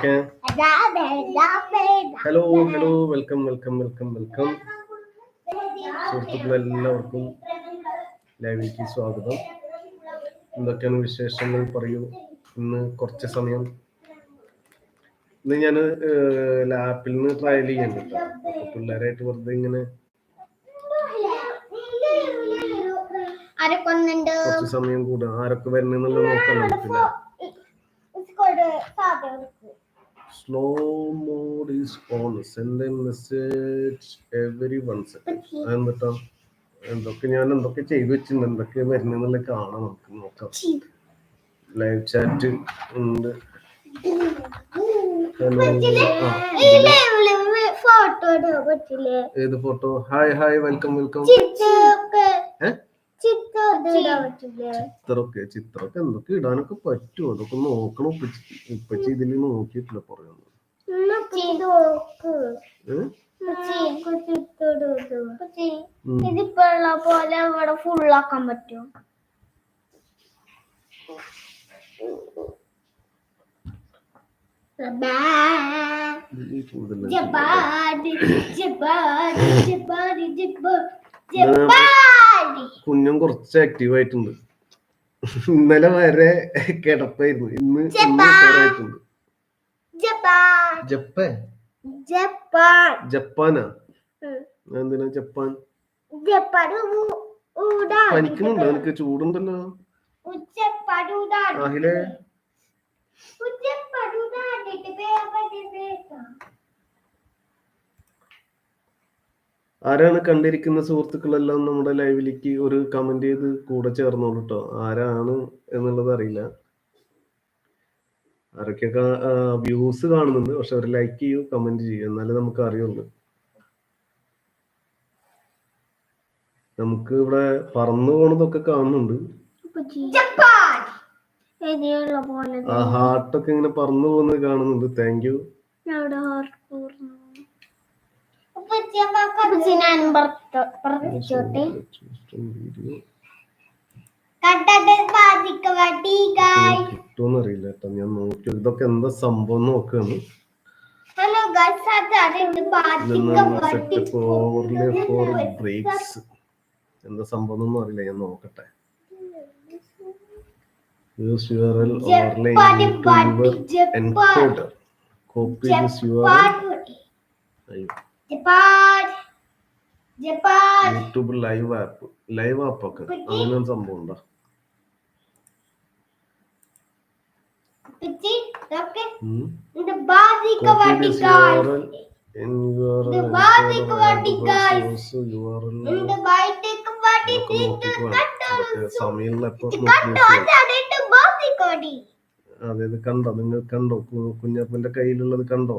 Hello hello welcome welcome welcome welcome സുഹൃത്തുക്കളെല്ലാവർക്കും ലൈവിലേക്ക് സ്വാഗതം എന്തൊക്കെയാണ് വിശേഷങ്ങൾ പറയൂ ഇന്ന് കുറച്ച് സമയം ഇന്ന് ഞാൻ ലാപ്പിൽ നിന്ന് ട്രയൽ ചെയ്യാൻ കേട്ടോ അപ്പൊ പിള്ളേരായിട്ട് വെറുതെ ഇങ്ങനെ കുറച്ച് സമയം കൂടുക ആരൊക്കെ വരുന്നെന്നുള്ളത് നോക്കാൻ നമുക്കില്ല slow is on. Send a message every one second. എന്നിട്ടോ എന്തൊക്കെ ഞാൻ എന്തൊക്കെ ചെയ്തു വെച്ചിട്ടുണ്ട്? എന്തൊക്കെ വരുന്നെന്നുള്ളത് കാണാം നമുക്ക് നോക്കാം. ലൈവ് ചാറ്റ് ഉണ്ട്. ഏത് photo hi hi welcome welcome ചിത്രമൊക്കെ ചിത്രമൊക്കെ എന്തൊക്കെ ഇടാനൊക്കെ പറ്റുമോ അതൊക്കെ നോക്കണം ഇപ്പച്ചി ഇതിൽ നോക്കിയിട്ടില്ല പറയുന്നത്. ഇതിപ്പോ ഉള്ള പോലെ ഇവിടെ ഫുള്ളാക്കാൻ പറ്റുമോ ഇതിൽ കൂടുതൽ ജപ്പാടി ജപ്പാടി ജപ്പാടി ജപ്പാടി കുഞ്ഞും കുറച്ച് ആക്റ്റീവ് ആയിട്ടുണ്ട്. ഇന്നലെ വരെ കിടപ്പായിരുന്നു. ഇന്ന് ഉഷാറായിട്ടുണ്ട് ജപ്പാൻ. ജപ്പാനാ. എന്തിനാ ജപ്പാൻ? പനിക്കുന്നുണ്ടോ? എനിക്ക് ചൂടുണ്ടല്ലോ? ആഹിലെ. ആരാണ് കണ്ടിരിക്കുന്ന സുഹൃത്തുക്കളെല്ലാം നമ്മുടെ ലൈവിലേക്ക് ഒരു കമന്റ് ചെയ്ത് കൂടെ ചേർന്നോളൂ കേട്ടോ ആരാണ് എന്നുള്ളത് അറിയില്ല. ആരൊക്കെയൊക്കെ വ്യൂസ് കാണുന്നുണ്ട് പക്ഷെ അവർ ലൈക്ക് ചെയ്യൂ കമന്റ് ചെയ്യൂ എന്നാലേ നമുക്ക് അറിയുള്ളൂ. നമുക്ക് ഇവിടെ പറന്നു പോണതൊക്കെ കാണുന്നുണ്ട്. ഹാർട്ടൊക്കെ ഇങ്ങനെ പറന്നു പോകുന്നത് കാണുന്നുണ്ട്. താങ്ക് യു ഞാൻ പറഞ്ഞോട്ടെ കണ്ടത് ബാധിക്ക വടി ഗായ് കിട്ടുമെന്ന് അറിയില്ല കേട്ടോ. ഞാൻ നോക്കി ഇതൊക്കെ എന്താ സംഭവം നോക്കാണ്. ഹലോ ബ്രേക്സ് എന്താ സംഭവം ഒന്നും അറിയില്ല. ഞാൻ നോക്കട്ടെ. Use URL overlay Japan. To വടി your Japan encoder YouTube live app live app ഒക്കെ. അങ്ങനെ സംഭവം ഉണ്ടോ? അതായത്. കണ്ടോ നിങ്ങൾ കണ്ടോ? കുഞ്ഞപ്പന്റെ കയ്യിലുള്ളത് കണ്ടോ?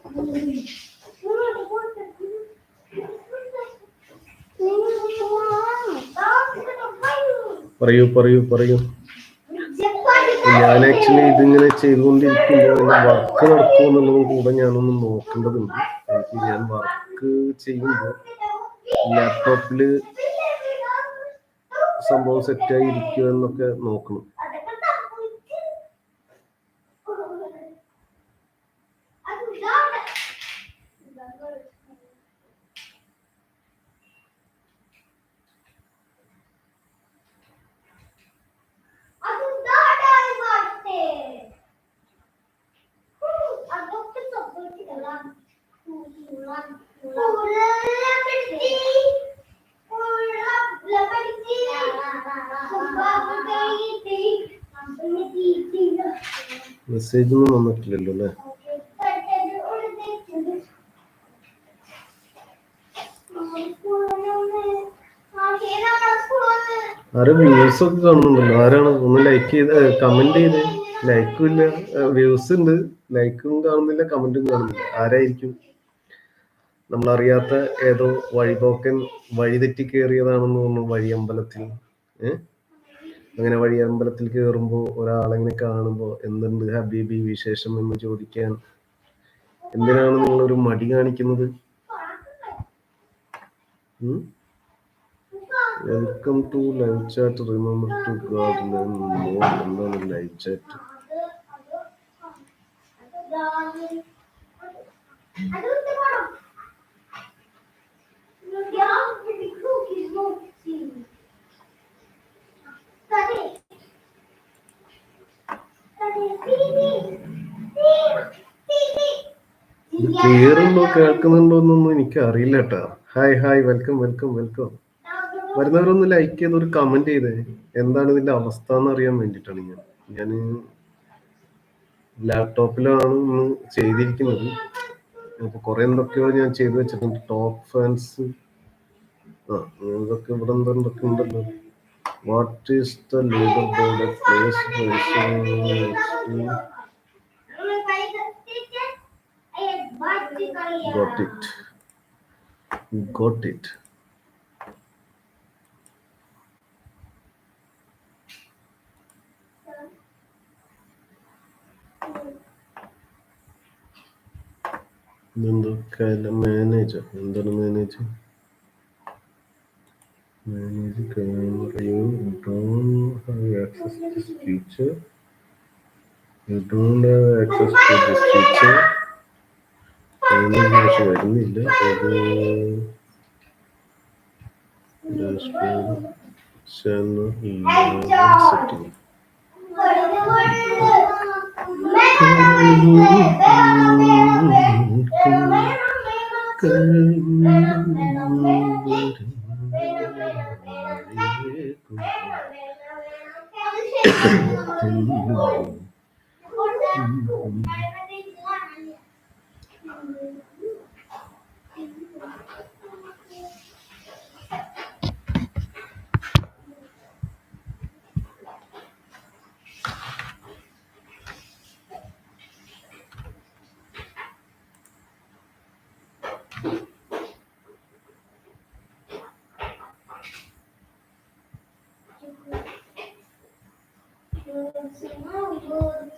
പറയൂ പറയൂ പറയൂ. ഞാൻ ആക്ച്വലി ഇതിങ്ങനെ ചെയ്തുകൊണ്ടിരിക്കുമ്പോൾ വർക്ക് നടക്കുമോ എന്നുള്ളതും കൂടെ ഞാനൊന്ന് നോക്കേണ്ടതുണ്ട്. എനിക്ക് ഞാൻ വർക്ക് ചെയ്യുമ്പോൾ ലാപ്ടോപ്പിൽ സംഭവം സെറ്റായി ഇരിക്കുമോ എന്നൊക്കെ നോക്കണം. മെസ്സേജ് ഒന്നും വന്നിട്ടില്ലല്ലോ അല്ലേ? ആരും വ്യൂസ് ഒക്കെ കാണുന്നുണ്ടല്ലോ. ആരാണ്? ഒന്ന് ലൈക്ക് ചെയ്ത് കമന്റ് ചെയ്ത്. ലൈക്കും ഇല്ല. വ്യൂസ് ഉണ്ട്. ലൈക്കും കാണുന്നില്ല കമന്റും കാണുന്നില്ല. ആരായിരിക്കും? നമ്മൾ നമ്മളറിയാത്ത ഏതോ വഴിപോക്കൻ വഴിതെറ്റി കയറിയതാണെന്ന് തോന്നുന്നു വഴിയമ്പലത്തിൽ. ഏഹ് അങ്ങനെ വഴി അമ്പലത്തിൽ കയറുമ്പോൾ ഒരാളെങ്ങനെ കാണുമ്പോൾ എന്തുണ്ട് ഹബീബി വിശേഷം എന്ന് ചോദിക്കാൻ എന്തിനാണ് നിങ്ങൾ ഒരു മടി കാണിക്കുന്നത്? Welcome to live chat remember to guard എന്താണ് ലൈവ് ചാറ്റ് കേറുണ്ടോ കേൾക്കുന്നുണ്ടോ എന്നൊന്നും എനിക്ക് അറിയില്ല കേട്ടോ. Hi hi welcome welcome welcome വരുന്നവരൊന്ന് like ചെയ്ത് ഒരു കമന്റ് ചെയ്തേ. എന്താണ് ഇതിന്റെ അവസ്ഥ എന്ന് അറിയാൻ വേണ്ടിട്ടാണ് ഞാൻ. ഞാൻ ലാപ്ടോപ്പിലാണ് ഇന്ന് ചെയ്തിരിക്കുന്നത്. അപ്പൊ കുറെ എന്തൊക്കെയോ ഞാൻ ചെയ്തു വെച്ചിട്ടുണ്ട്. ടോപ്പ് ഫാൻസ് ആ ഇതൊക്കെ ഇവിടെ എന്തോ എന്തൊക്കെ ഉണ്ടല്ലോ? What is the leader board place got it got it എന്തൊക്കെയല്ല manager എന്താണ് manager manage camera you don't have access to this feature you don't have access to this feature പക്ഷെ വരുന്നില്ല അത് dashboard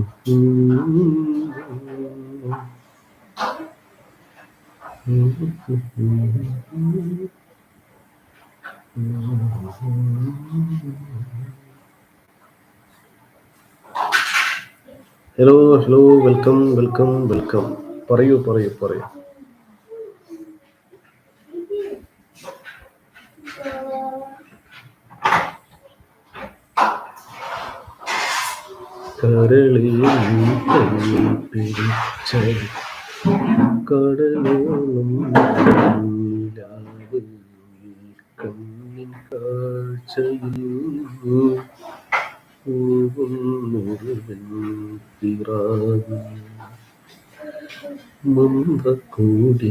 setting hello hello welcome welcome welcome പറയൂ പറയൂ പറയൂ കരളെ പിടിച്ച കടലോളം കണ്ണിൻ കാഴ്ചയിൽ മന്ദക്കൂടി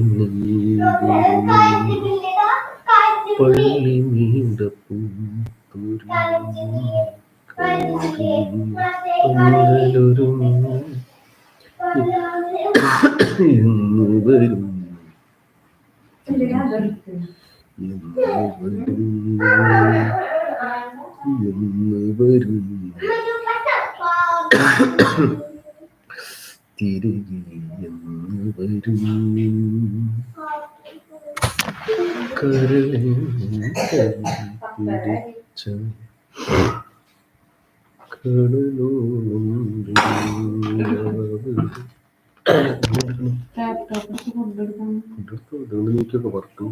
പള്ളി നീണ്ട പൂത്തുരി എന്ന് വരും എന്ന് വരും എന്ന് വരും തിരികെ എന്ന് വരും. കരളെ പിടിച്ച കടലോളം എനിക്കൊക്കെ വർക്കും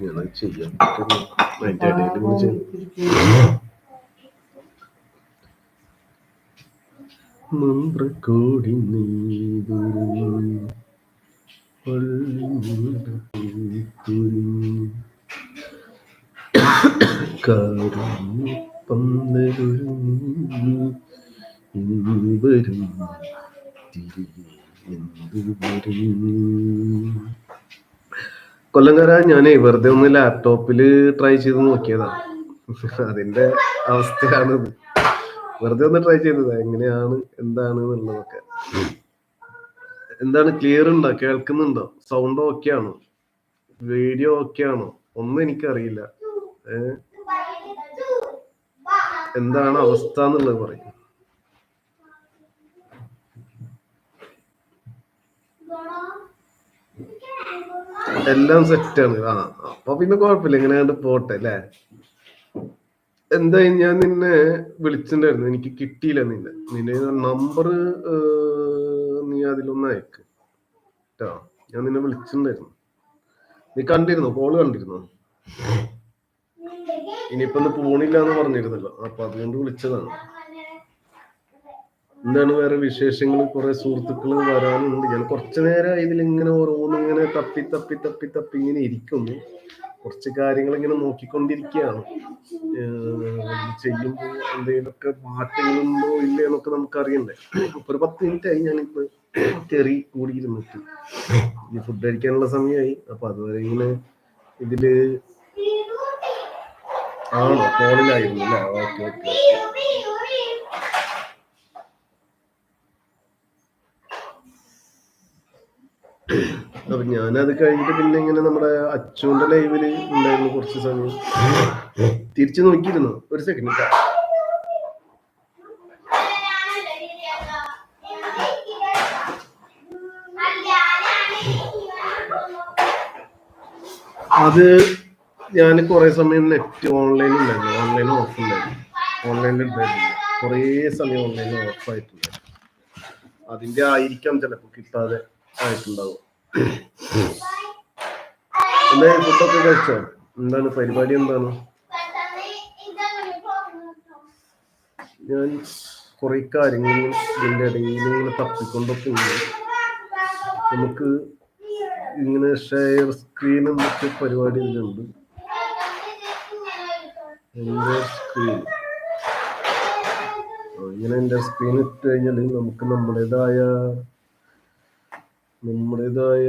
ഞാനത് ചെയ്യാൻ പറ്റുന്നു അതിന്റെ ഇടയിൽ ചെയ്യും മന്ത്രക്കോടി നീതൊരു പന്തലൊരു കൊല്ലങ്കര ഞാനേ വെറുതെ ഒന്ന് ലാപ്ടോപ്പിൽ ട്രൈ ചെയ്ത് നോക്കിയതാ. അതിന്റെ അവസ്ഥയാണിത് വെറുതെ ഒന്ന് ട്രൈ ചെയ്തത്. എങ്ങനെയാണ് എന്താണ് എന്നുള്ളതൊക്കെ. എന്താണ് ക്ലിയർ ഉണ്ടോ? കേൾക്കുന്നുണ്ടോ? സൗണ്ട് ഓക്കെ ആണോ? വീഡിയോ ഓക്കെ ആണോ? ഒന്നും എനിക്കറിയില്ല. ഏ? എന്താണ് അവസ്ഥ എന്നുള്ളത് പറയും. എല്ലാം സെറ്റാണ് ആ അപ്പൊ പിന്നെ കുഴപ്പമില്ല. ഇങ്ങനെ കണ്ട് പോട്ടെ അല്ലേ? എന്താ ഞാൻ നിന്നെ വിളിച്ചിട്ടുണ്ടായിരുന്നു. എനിക്ക് കിട്ടിയില്ല നിന്നെ. നിന്നെ നമ്പർ നീ അതിലൊന്ന് അയക്ക്. ഞാൻ നിന്നെ വിളിച്ചിട്ടുണ്ടായിരുന്നു. നീ കണ്ടിരുന്നോ? കോൾ കണ്ടിരുന്നോ? ഇനിയിപ്പൊ ഒന്ന് പോണില്ല എന്ന് പറഞ്ഞിരുന്നല്ലോ. അപ്പൊ അതുകൊണ്ട് വിളിച്ചതാണ്. എന്താണ് വേറെ വിശേഷങ്ങൾ കുറെ സുഹൃത്തുക്കൾ വരാനുണ്ട്. ഞാൻ കുറച്ചു നേരം ഇതിലിങ്ങനെ ഓരോന്നിങ്ങനെ തപ്പി തപ്പി തപ്പി തപ്പി ഇങ്ങനെ ഇരിക്കുന്നു. കുറച്ച് കാര്യങ്ങൾ ഇങ്ങനെ നോക്കിക്കൊണ്ടിരിക്കുകയാണ് ചെയ്യുമ്പോൾ എന്തെങ്കിലുമൊക്കെ മാറ്റങ്ങളുണ്ടോ ഇല്ലേ എന്നൊക്കെ നമുക്ക് അറിയണ്ടേ ഇപ്പൊ ഒരു പത്ത് മിനിറ്റ് ആയി ഞാനിപ്പോ കയറി കൂടിയിരുന്നിട്ട്. ഫുഡ് കഴിക്കാനുള്ള സമയമായി അപ്പൊ അതുവരെ ഇങ്ങനെ ഇതിൽ ആണോ ഫോണിലായിരുന്നു അല്ലേ? ഓക്കെ ഓക്കെ അപ്പൊ ഞാനത് കഴിഞ്ഞിട്ട് പിന്നെ ഇങ്ങനെ നമ്മുടെ അച്ചുവിന്റെ ലൈവിൽ ഉണ്ടായിരുന്നു കുറച്ച് സമയം. തിരിച്ചു നോക്കിയിരുന്നു. ഒരു സെക്കൻഡ് അത് ഞാൻ കുറെ സമയം നെറ്റ് ഓൺലൈൻ ഉണ്ടായിരുന്നു. ഓൺലൈൻ ഓഫ് ഉണ്ടായിരുന്നു. ഓൺലൈനിൽ ഉണ്ടായിരുന്നു. കുറേ സമയം ഓൺലൈനിൽ ഓഫ് ആയിട്ടുണ്ട് അതിന്റെ ആയിരിക്കാം ചിലപ്പോൾ കിട്ടാതെ ആയിട്ടുണ്ടാവും. എന്താ ഫുഡൊക്കെ കഴിച്ചോ? എന്താണ് പരിപാടി എന്താണ്? ഞാൻ കുറെ കാര്യങ്ങൾ ഇതിന്റെ ഇടയിൽ ഇങ്ങനെ തപ്പിക്കൊണ്ടൊക്കെ ഉണ്ട്. നമുക്ക് ഇങ്ങനെ ഷെയർ സ്ക്രീൻ എന്നൊക്കെ പരിപാടി ഇതിലുണ്ട്. ഇങ്ങനെ എന്റെ സ്ക്രീൻ ഇട്ട് കഴിഞ്ഞാൽ നമുക്ക് നമ്മുടേതായ നമ്മുടേതായ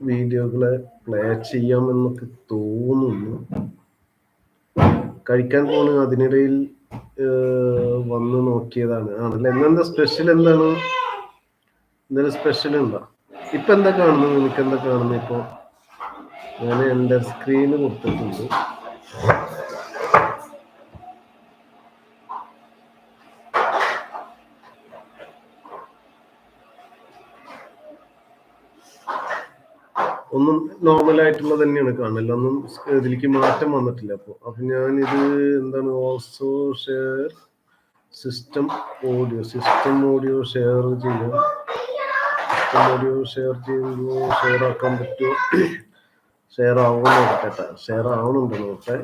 വീഡിയോകളെ പ്ലേ ചെയ്യാമെന്നൊക്കെ തോന്നുന്നു. കഴിക്കാൻ പോണ് അതിനിടയിൽ വന്ന് നോക്കിയതാണ്. ആണല്ലേ? ഇന്നെന്താ സ്പെഷ്യൽ എന്താണ്? എന്തെങ്കിലും സ്പെഷ്യൽ ഉണ്ടോ? ഇപ്പൊ എന്താ കാണുന്നത്? നിനക്ക് എന്താ കാണുന്നത് ഇപ്പൊ? ഞാൻ എന്റെ സ്ക്രീന് കൊടുത്തിട്ടുണ്ട്. ഒന്നും നോർമൽ ആയിട്ടുള്ള തന്നെയാണ് ഒന്നും ഇതിലേക്ക് മാറ്റം വന്നിട്ടില്ല അപ്പോൾ അപ്പൊ ഞാനിത് എന്താണ് also share system audio system audio share ചെയ്യാം. സിസ്റ്റം ഓഡിയോ ഷെയർ ചെയ്യുമ്പോൾ ഷെയർ ആക്കാൻ പറ്റുമോ? ഷെയർ ആവുമെന്ന് നോക്കട്ടെ. ഷെയർ ആവണുണ്ട് നോക്കട്ടെ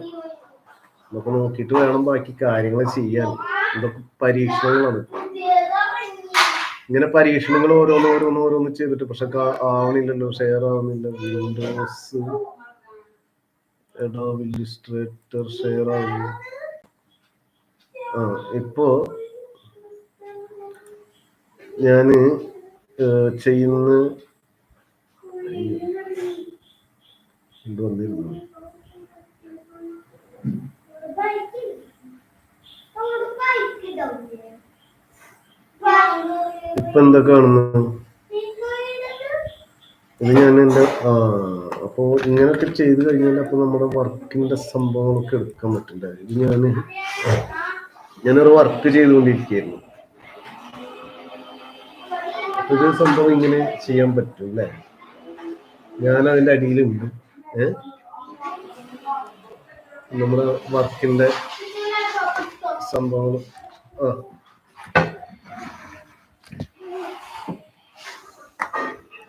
നമുക്ക് നോക്കിയിട്ട് വേണം ബാക്കി കാര്യങ്ങൾ ചെയ്യാൻ. ഇതൊക്കെ പരീക്ഷണങ്ങളാണ്. ഇങ്ങനെ പരീക്ഷണങ്ങൾ ഓരോന്ന് ഓരോന്ന് ഓരോന്ന് ചെയ്തിട്ട് പക്ഷെ ആവണില്ലല്ലോ ഷെയർ ആവുന്നില്ല വിൻഡോസ് എഡോ ഇല്ലുസ്ട്രേറ്റർ ഷെയർ ആവുന്നു ആ ഇപ്പോ ഞാൻ ചെയ്യുന്ന എന്ത് വന്നിരുന്നു. ഇപ്പൊ എന്താ കാണുന്നു ഇത് ഞാൻ എന്റെ ആ അപ്പോ ഇങ്ങനെയൊക്കെ ചെയ്ത് കഴിഞ്ഞാൽ അപ്പൊ നമ്മുടെ വർക്കിന്റെ സംഭവങ്ങളൊക്കെ എടുക്കാൻ പറ്റില്ല. ഇത് ഞാൻ ഞാനൊരു വർക്ക് ചെയ്തുകൊണ്ടിരിക്കുകയായിരുന്നു. അപ്പൊ ഇത് സംഭവം ഇങ്ങനെ ചെയ്യാൻ പറ്റും അല്ലേ? ഞാൻ അതിന്റെ അടിയിലുണ്ട്. നമ്മുടെ വർക്കിന്റെ സംഭവങ്ങൾ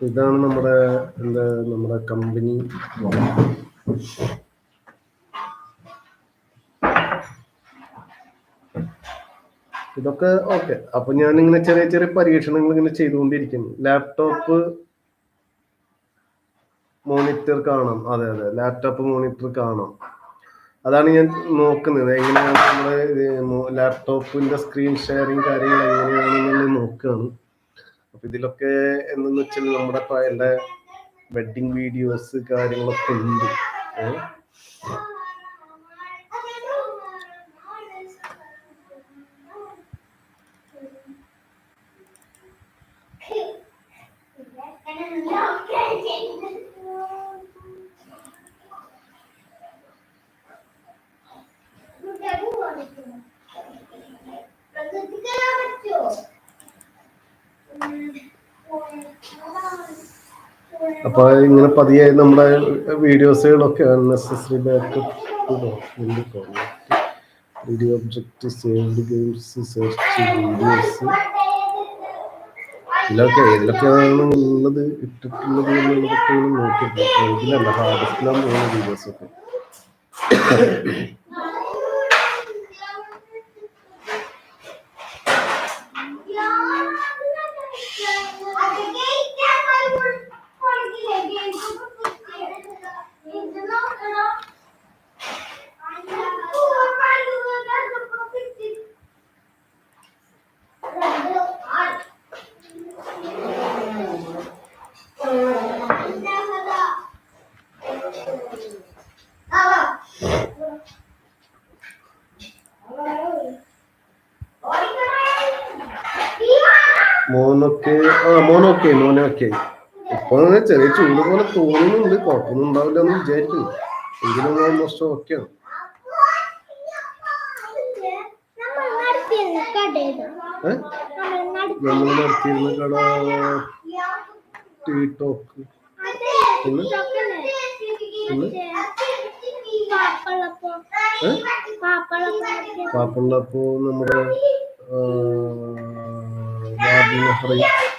ഇതാണ് നമ്മുടെ എന്താ നമ്മുടെ കമ്പനി. ഇതൊക്കെ ഓക്കെ. അപ്പൊ ഞാൻ ഇങ്ങനെ ചെറിയ ചെറിയ പരീക്ഷണങ്ങൾ ഇങ്ങനെ ചെയ്തുകൊണ്ടിരിക്കുന്നു. ലാപ്ടോപ്പ് മോണിറ്റർ കാണാം. അതെ അതെ. ലാപ്ടോപ്പ് മോണിറ്റർ കാണാം. അതാണ് ഞാൻ നോക്കുന്നത്. എങ്ങനെയാണ് നമ്മുടെ ലാപ്ടോപ്പിന്റെ സ്ക്രീൻ ഷെയറിങ് കാര്യങ്ങൾ എങ്ങനെയാണെന്നുള്ളത് നോക്കുകയാണ് അപ്പൊ ഇതിലൊക്കെ എന്തെന്ന് വെച്ചാൽ നമ്മുടെ എന്റെ വെഡിങ് വീഡിയോസ് കാര്യങ്ങളൊക്കെ ഉണ്ട്. ഏ? അപ്പൊ ഇങ്ങനെ പതിയെ നമ്മുടെ വീഡിയോസുകളൊക്കെ unnecessary backup video object saved games search videos ഇതിലൊക്കെ ഏതിലൊക്കെയാണ് ഉള്ളത്? ഇട്ടിട്ടുള്ളത് എന്നുള്ളതൊക്കെ ഇങ്ങനെ ഇതിലല്ല ഹാർഡ് പോകുന്ന വീഡിയോസ് ആ മോനെ ഓക്കെ. ഇപ്പൊ ചെറിയ ചൂട് പോലെ തോന്നുന്നുണ്ട്. കുഴപ്പമൊന്നും ഉണ്ടാവില്ല എന്ന് വിചാരിക്കുന്നു. എങ്കിലും ഓൾമോസ്റ്റ് ഓക്കെ ആണ്. പാപ്പള്ളപ്പോ നമ്മുടെ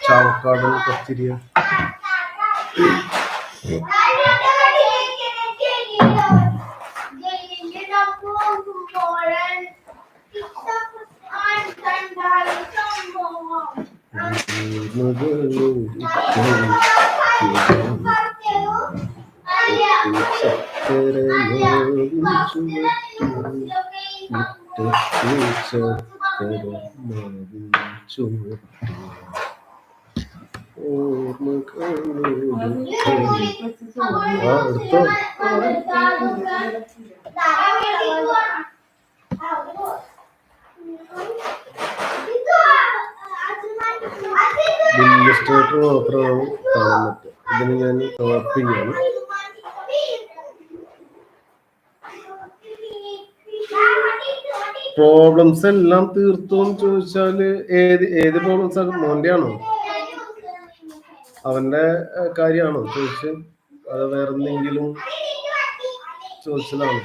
പാപ്പുള്ളപ്പോ നമ്മുടെ വാദി നെഹ്റി ചാവക്കാട് കത്തിരിയ ആ എടുത്തോ ഇതിന് ഞാൻ ചെയ്യാണ് പ്രോബ്ലംസ് എല്ലാം തീർത്തോന്ന് ചോദിച്ചാൽ ഏത് ഏത് പ്രോബ്ലംസ് ആണ് മോന്റെ ആണോ അവന്റെ കാര്യമാണോ? ചോദിച്ച്. അത് വേറെ എന്തെങ്കിലും ചോദിച്ചതാണ്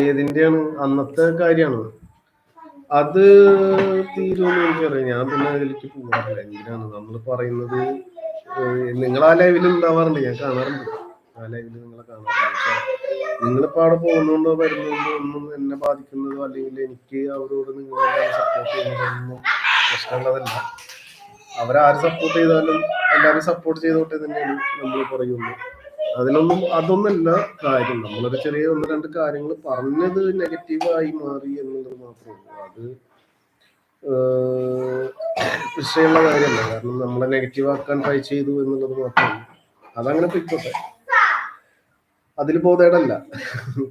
ഏതിന്റെയാണ്? അന്നത്തെ കാര്യാണ് അത് തീരുമെന്ന് എനിക്കറിയാം ഞാൻ പിന്നെ അതിലേക്ക് പോകാറില്ല എന്തിനാണ്? നമ്മൾ പറയുന്നത് ഏഹ്, നിങ്ങൾ ആ ലൈവിൽ ഉണ്ടാവാറുണ്ട്. ഞാൻ കാണാറുണ്ട്. ആ ലൈവിൽ നിങ്ങളെ കാണാറുണ്ട്. നിങ്ങളിപ്പോ അവിടെ പോകുന്നുണ്ടോ വരുന്നുണ്ടോ ഒന്നും എന്നെ ബാധിക്കുന്നതോ അല്ലെങ്കിൽ എനിക്ക് അവരോട് നിങ്ങളെ സപ്പോർട്ട് ചെയ്യുന്നതൊന്നും പ്രശ്നമുള്ളതല്ല. അവരാര് സപ്പോർട്ട് ചെയ്താലും എല്ലാവരും സപ്പോർട്ട് ചെയ്തോട്ടെ തന്നെയാണ് നമ്മൾ പറയുള്ളൂ. അതിനൊന്നും അതൊന്നല്ല കാര്യം. നമ്മളൊരു ചെറിയ ഒന്ന് രണ്ട് കാര്യങ്ങൾ പറഞ്ഞത് നെഗറ്റീവായി മാറി എന്നുള്ളത് മാത്രമേ ഉള്ളൂ. അത് വിഷയമുള്ള കാര്യമല്ല. കാരണം നമ്മളെ നെഗറ്റീവ് ആക്കാൻ ട്രൈ ചെയ്തു എന്നുള്ളത് മാത്രമല്ല അതങ്ങനെ പൊയ്ക്കോട്ടെ. അതിൽ ബോധേടല്ല.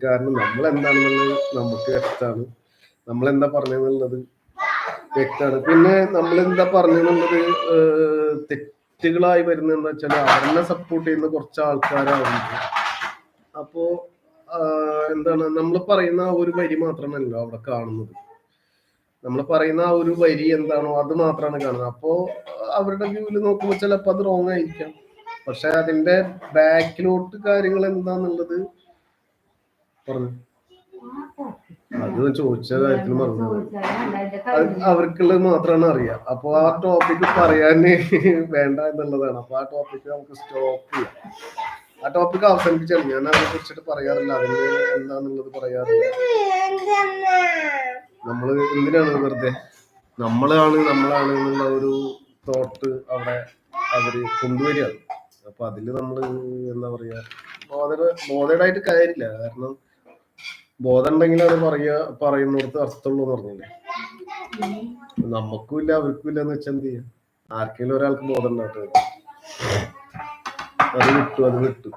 കാരണം നമ്മൾ എന്താണെന്നുള്ളത് നമുക്ക് വ്യക്തമാണ്. നമ്മൾ എന്താ പറഞ്ഞെന്നുള്ളത് വ്യക്തമാണ്. പിന്നെ നമ്മൾ എന്താ പറഞ്ഞെന്നുള്ളത് തെറ്റുകളായി വരുന്നതെന്ന് വെച്ചാൽ അവരെ സപ്പോർട്ട് ചെയ്യുന്ന കുറച്ച് ആൾക്കാരാവുന്നത് അപ്പോ എന്താണ് നമ്മൾ പറയുന്ന ഒരു വരി മാത്രമല്ല അവിടെ കാണുന്നത്. നമ്മൾ പറയുന്ന ആ ഒരു വരി എന്താണോ അത് മാത്രമാണ് കാണുന്നത്. അപ്പോ അവരുടെ വ്യൂവിൽ നോക്കുമ്പോൾ ചിലപ്പോൾ അത് റോങ് ആയിരിക്കാം. പക്ഷെ അതിന്റെ ബാക്കിലോട്ട് കാര്യങ്ങൾ എന്താന്നുള്ളത് പറഞ്ഞു. അത് ചോദിച്ച കാര്യത്തിന് പറഞ്ഞു അവർക്കുള്ളത് മാത്രമാണ് അറിയാം. അപ്പൊ ആ ടോപ്പിക് പറയാൻ വേണ്ട എന്നുള്ളതാണ്. അപ്പൊ ആ ടോപ്പിക് നമുക്ക് സ്റ്റോപ്പ് ചെയ്യാം. ആ ടോപ്പിക് അവസാനിപ്പിച്ചാണ്. ഞാൻ അതിനെ കുറിച്ചിട്ട് പറയാറില്ല. അതിന് എന്താന്നുള്ളത് പറയാറില്ല. നമ്മൾ എന്തിനാണ് വെറുതെ? നമ്മളാണ് നമ്മളാണ് എന്നുള്ള ഒരു തോട്ട് അവിടെ അവർ കൊണ്ടുവരികയാണ് അപ്പൊ അതിൽ നമ്മൾ എന്താ പറയാ ബോധ ആയിട്ട് കാര്യമില്ല. കാരണം ബോധം ഉണ്ടെങ്കിലാണ് പറയുക പറയുന്നിടത്ത് അർത്ഥമുള്ളൂ എന്ന് പറഞ്ഞില്ലേ? നമുക്കും ഇല്ല അവർക്കും ഇല്ല എന്ന് വെച്ചാൽ എന്ത് ചെയ്യാം? ആർക്കെങ്കിലും ഒരാൾക്ക് ബോധം ഉണ്ടാകട്ടെ. അത് വിട്ടു അത് വിട്ടു.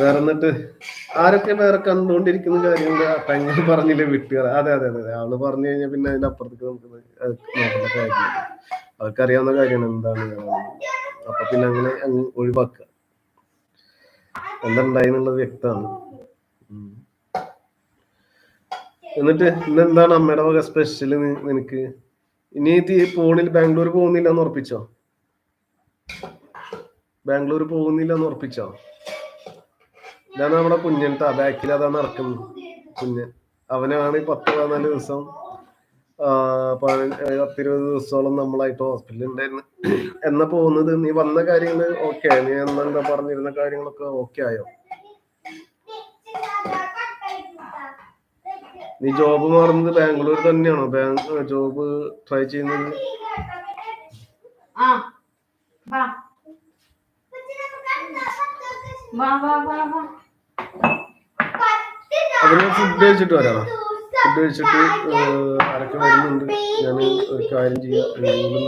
വേറെ എന്നിട്ട്? ആരൊക്കെ കണ്ടുകൊണ്ടിരിക്കുന്ന കാര്യങ്ങൾ പെങ്ങൾ പറഞ്ഞില്ലേ വിട്ടുക അതെ അതെ അതെ അവൾ പറഞ്ഞു കഴിഞ്ഞാൽ പിന്നെ അതിന്റെ അപ്പുറത്തേക്ക് നമുക്ക് നോക്കേണ്ട കാര്യമില്ല. അവർക്കറിയാവുന്ന കാര്യമാണ് എന്താണ്. അപ്പൊ പിന്നെ അങ്ങനെ അങ്ങ് ഒഴിവാക്കുക. എന്തുണ്ടായിന്നുള്ളത് വ്യക്തമാണ്. എന്നിട്ട് ഇന്ന് എന്താണ് അമ്മയുടെ വക സ്പെഷ്യൽ നിനക്ക്? ഇനി തീ ഫോണിൽ ബാംഗ്ലൂർ പോകുന്നില്ല എന്ന് ഉറപ്പിച്ചോ? ബാംഗ്ലൂർ പോകുന്നില്ല എന്ന് ഉറപ്പിച്ചോ? ഇതാണ് നമ്മുടെ കുഞ്ഞൻ ബാക്കിൽ അതാണ് നടക്കുന്നത്. കുഞ്ഞൻ അവനാണ് പത്ത് പതിനാല് ദിവസം ആ, പത്തിരുപത് ദിവസത്തോളം നമ്മളായിട്ട് ഹോസ്പിറ്റലിൽ ഉണ്ടായിരുന്നു എന്നാ പോകുന്നത്? നീ വന്ന കാര്യങ്ങൾ ഓക്കെ നീ എന്താ പറഞ്ഞിരുന്ന കാര്യങ്ങളൊക്കെ ഓക്കെ ആയോ? നീ ജോബ് മാറുന്നത് ബാംഗ്ലൂർ തന്നെയാണോ? ബാങ്ക് ജോബ് ട്രൈ ചെയ്യുന്നത്? ആ വാ വാ വാ വാ. അതിന് ഫുഡ് കഴിച്ചിട്ട് വരാം ഫുഡ് കഴിച്ചിട്ട് ആരൊക്കെ വരുന്നുണ്ട് ഞാൻ ഒരു കാര്യം ചെയ്യാം. എന്തെങ്കിലും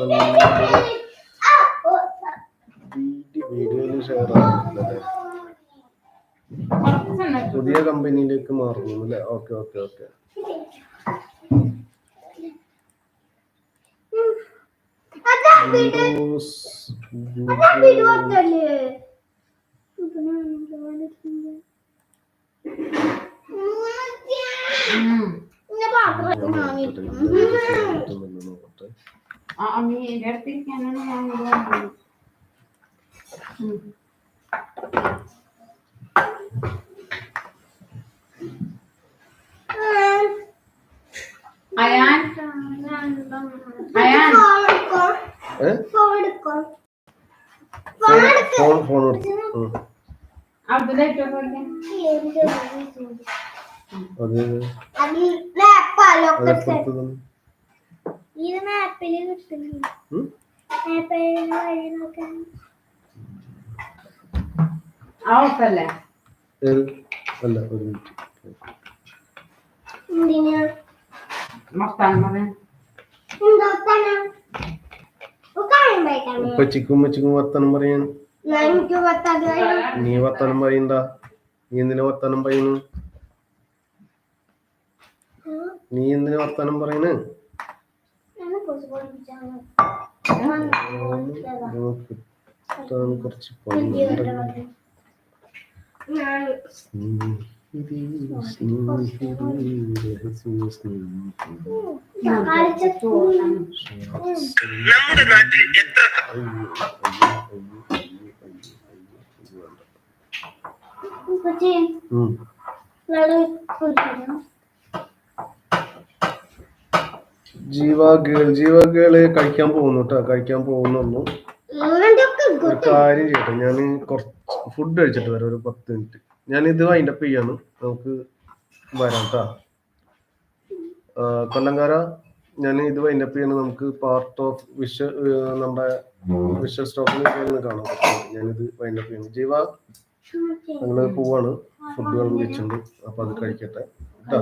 വീഡിയോ വീഡിയോയിൽ ഷെയർ സമയം പുതിയ കമ്പനിയിലേക്ക് മാറുന്നു അല്ലേ? Okay okay okay. വിൻഡോസ് ഉം. അയാൻ? അയാൻ ഏ? ഫോൺ ഫോൺ എടുത്തു ഉം. അബ്ദുലായിട്ട് പോയിക്കാൻ അത് മാപ്പിൽ അതെപ്പുറത്ത് തന്നെ കിട്ടുന്നു ഉം? മാപ്പിൽ വഴി നോക്കാൻ അവൾക്കല്ലേ ഏത്? അല്ല ഒരു മിനിറ്റ് എന്തിനാ മസ്താൻ പറയാൻ എന്താ കാര്യം കഴിക്കാൻ ഉപ്പച്ചിക്കും ഉമ്മച്ചിക്കും വർത്തനം പറയാൻ ഞാൻ എനിക്ക് പത്താതെ നീ വർത്താനം പറയണ്ട നീ എന്തിനാ വർത്താനം പറയുന്നു നീ എന്തിനാ വർത്താനം പറയുന്നു ഞാൻ കുറച്ച് നമ്മുടെ നാട്ടിൽ എത്ര ജീവ ഗേൾ ജീവ ഗേൾ കഴിക്കാൻ പോകുന്നു കേട്ടോ കഴിക്കാൻ പോകുന്നുള്ളൂ. ഒരു കാര്യം ചെയ്യട്ടെ ഞാൻ കുറച്ച് ഫുഡ് കഴിച്ചിട്ട് വരാം ഒരു പത്ത് മിനിറ്റ് ഞാൻ ഇത് വൈൻഡ് അപ്പ് ചെയ്യാണ് നമുക്ക് വരാം കേട്ടോ കൊല്ലങ്കാര ഞാൻ ഇത് വൈൻഡ് അപ്പ് ചെയ്യണം നമുക്ക് പാർട്ട് ഓഫ് വിഷ നമ്മുടെ വിഷ്വൽ സ്റ്റോക്കിൽ കാണാം. ഞാനിത് വൈൻഡപ്പ് ചെയ്യണം ജീവ ഞങ്ങൾ പോവാണ്. ഫുഡ് വെച്ചിട്ടുണ്ട്. അപ്പൊ അത് കഴിക്കട്ടെ. കേട്ടോ?